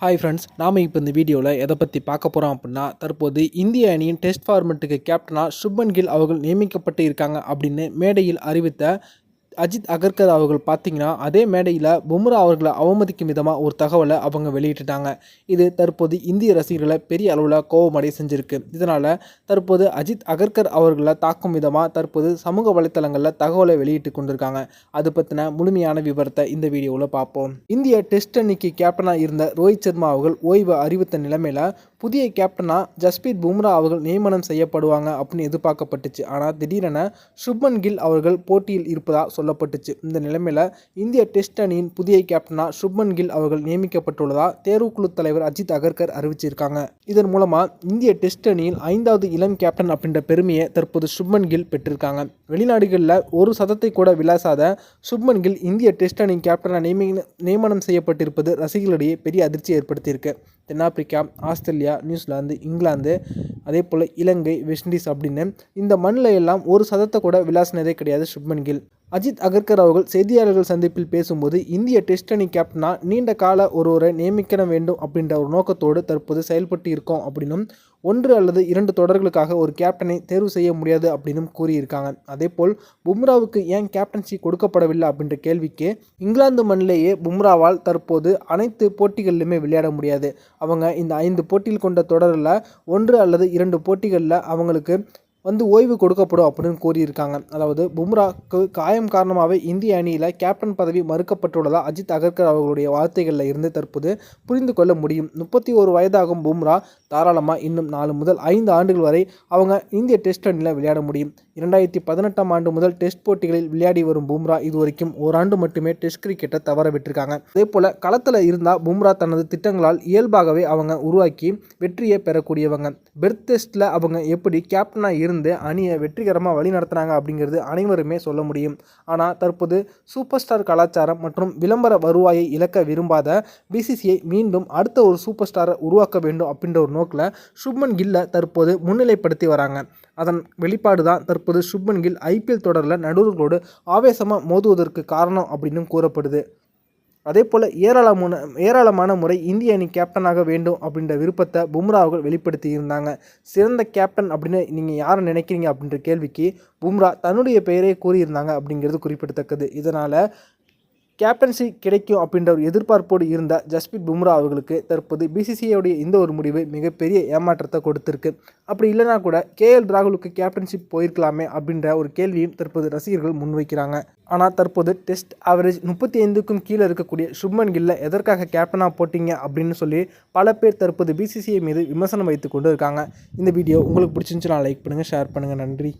Hi friends நாம் இப்போ இந்த வீடியோவில் எதை பற்றி பார்க்க போகிறோம் அப்படின்னா தற்போது இந்திய அணியின் டெஸ்ட் ஃபார்மெட்டுக்கு கேப்டனாக சுப்மன் கில் அவர்கள் நியமிக்கப்பட்டு இருக்காங்க அப்படின்னு மேடையில் அறிவித்த அஜித் அகர்கர் அவர்கள் பார்த்தீங்கன்னா அதே மேடையில் பும்ரா அவர்களை அவமதிக்கும் விதமாக ஒரு தகவலை அவங்க வெளியிட்டுட்டாங்க. இது தற்போது இந்திய ரசிகர்களை பெரிய அளவில் கோபமடைய செஞ்சுருக்கு. இதனால் தற்போது அஜித் அகர்கர் அவர்களை தாக்கும் விதமாக தற்போது சமூக வலைத்தளங்களில் தகவலை வெளியிட்டு கொண்டிருக்காங்க. அது பற்றின முழுமையான விவரத்தை இந்த வீடியோவில் பார்ப்போம். இந்திய டெஸ்ட் அணிக்கு கேப்டனாக இருந்த ரோஹித் சர்மா அவர்கள் ஓய்வு அறிவித்த நிலைமையில் புதிய கேப்டனாக ஜஸ்பீத் பும்ரா அவர்கள் நியமனம் செய்யப்படுவாங்க அப்படின்னு எதிர்பார்க்கப்பட்டுச்சு. ஆனால் திடீரென சுப்மன் கில் அவர்கள் போட்டியில் இருப்பதாக சொல்லப்பட்டுச்சு. இந்த நிலைமையில் இந்திய டெஸ்ட் அணியின் புதிய கேப்டனாக சுப்மன் கில் அவர்கள் நியமிக்கப்பட்டுள்ளதாக தேர்வுக்குழு தலைவர் அஜித் அகர்கர் அறிவிச்சிருக்காங்க. இதன் மூலமாக இந்திய டெஸ்ட் அணியில் ஐந்தாவது இளம் கேப்டன் அப்படின்ற பெருமையை தற்போது சுப்மன் கில் பெற்றிருக்காங்க. வெளிநாடுகளில் ஒரு சதத்தை கூட விளாசாத சுப்மன் கில் இந்திய டெஸ்ட் அணி கேப்டனாக நியமி நியமனம் செய்யப்பட்டிருப்பது ரசிகர்களிடையே பெரிய அதிர்ச்சி ஏற்படுத்தியிருக்கு. தென்னாப்பிரிக்கா ஆஸ்திரேலியா நியூசிலாந்து இங்கிலாந்து அதே போல் இலங்கை வெஸ்ட் இண்டீஸ் அப்படின்னு இந்த மண்ணில் எல்லாம் ஒரு சதத்தை கூட விளாசினதே கிடையாது சுப்மன் கில். அஜித் அகர்கர் அவர்கள் செய்தியாளர்கள் சந்திப்பில் பேசும்போது இந்திய டெஸ்ட் அணி கேப்டனாக நீண்ட கால ஒருவரை நியமிக்க வேண்டும் அப்படின்ற ஒரு நோக்கத்தோடு தற்போது செயல்பட்டு இருக்கோம் அப்படின்னும் ஒன்று அல்லது இரண்டு தொடர்களுக்காக ஒரு கேப்டனை தேர்வு செய்ய முடியாது அப்படின்னும் கூறியிருக்காங்க. அதே போல் பும்ராவுக்கு ஏன் கேப்டன்சி கொடுக்கப்படவில்லை அப்படின்ற கேள்விக்கு இங்கிலாந்து மண்ணிலேயே பும்ராவால் தற்போது அனைத்து போட்டிகளிலுமே விளையாட முடியாது. அவங்க இந்த ஐந்து போட்டியில் கொண்ட தொடரில் ஒன்று அல்லது இரண்டு போட்டிகளில் அவங்களுக்கு வந்து ஓய்வு கொடுக்கப்படும் அப்படின்னு கூறியிருக்காங்க. அதாவது பும்ராக்கு காயம் காரணமாகவே இந்திய அணியில் கேப்டன் பதவி மறுக்கப்பட்டுள்ளதாக அஜித் அகர்கர் அவர்களுடைய வார்த்தைகளில் இருந்து தற்போது புரிந்து கொள்ள முடியும். முப்பத்தி ஒரு வயதாகும் பும்ரா தாராளமாக இன்னும் நாலு முதல் ஐந்து ஆண்டுகள் வரை அவங்க இந்திய டெஸ்ட் அணியில் விளையாட முடியும். இரண்டாயிரத்தி பதினெட்டாம் ஆண்டு முதல் டெஸ்ட் போட்டிகளில் விளையாடி வரும் பும்ரா இதுவரைக்கும் ஓராண்டு மட்டுமே டெஸ்ட் கிரிக்கெட்டை தவற விட்டிருக்காங்க. அதே போல் களத்தில் இருந்தால் பும்ரா தனது திட்டங்களால் இயல்பாகவே அவங்க உருவாக்கி வெற்றியை பெறக்கூடியவங்க. பெர்த் டெஸ்ட்டில் அவங்க எப்படி கேப்டனாக இருந்து அணியை வெற்றிகரமாக வழி நடத்துனாங்க அப்படிங்கிறது அனைவருமே சொல்ல முடியும். ஆனால் தற்போது சூப்பர் ஸ்டார் கலாச்சாரம் மற்றும் விளம்பர வருவாயை இழக்க விரும்பாத பிசிசிஐ மீண்டும் அடுத்த ஒரு சூப்பர் ஸ்டாரை உருவாக்க வேண்டும் அப்படின்ற ஒரு நோக்கில் சுப்மன் கில்லை தற்போது முன்னிலைப்படுத்தி வராங்க. அதன் வெளிப்பாடு தான் தற்போது சுப்மன் கில் ஐபிஎல் தொடரில் நடுவர்களோடு ஆவேசமாக மோதுவதற்கு காரணம் அப்படின்னு கூறப்படுது. அதே போல் ஏராளமான ஏராளமான முறை இந்திய அணி கேப்டனாக வேண்டும் அப்படின்ற விருப்பத்தை பும்ரா அவர்கள் வெளிப்படுத்தி இருந்தாங்க சிறந்த கேப்டன் அப்படின்னு நீங்கள் யாரை நினைக்கிறீங்க அப்படின்ற கேள்விக்கு பும்ரா தன்னுடைய பெயரே கூறியிருந்தாங்க அப்படிங்கிறது குறிப்பிடத்தக்கது. இதனால் கேப்டன்சி கிடைக்கும் அப்படின்ற ஒரு எதிர்பார்ப்போடு இருந்த ஜஸ்பித் பும்ரா அவர்களுக்கு தற்போது பிசிசிஐடைய இந்த ஒரு முடிவு மிகப்பெரிய ஏமாற்றத்தை கொடுத்துருக்கு. அப்படி இல்லைனா கூட கே எல் ராகுலுக்கு கேப்டன்ஷிப் போயிருக்கலாமே அப்படின்ற ஒரு கேள்வியும் தற்போது ரசிகர்கள் முன்வைக்கிறாங்க. ஆனால் தற்போது டெஸ்ட் ஆவரேஜ் முப்பத்தி ஐந்துக்கும் கீழே இருக்கக்கூடிய சுப்மன் கில்ல எதற்காக கேப்டனாக போட்டிங்க அப்படின்னு சொல்லி பல பேர் தற்போது பிசிசிஐ மீது விமர்சனம் வைத்து கொண்டு இருக்காங்க. இந்த வீடியோ உங்களுக்கு பிடிச்சிருந்துச்சுன்னா லைக் பண்ணுங்கள் ஷேர் பண்ணுங்கள் நன்றி.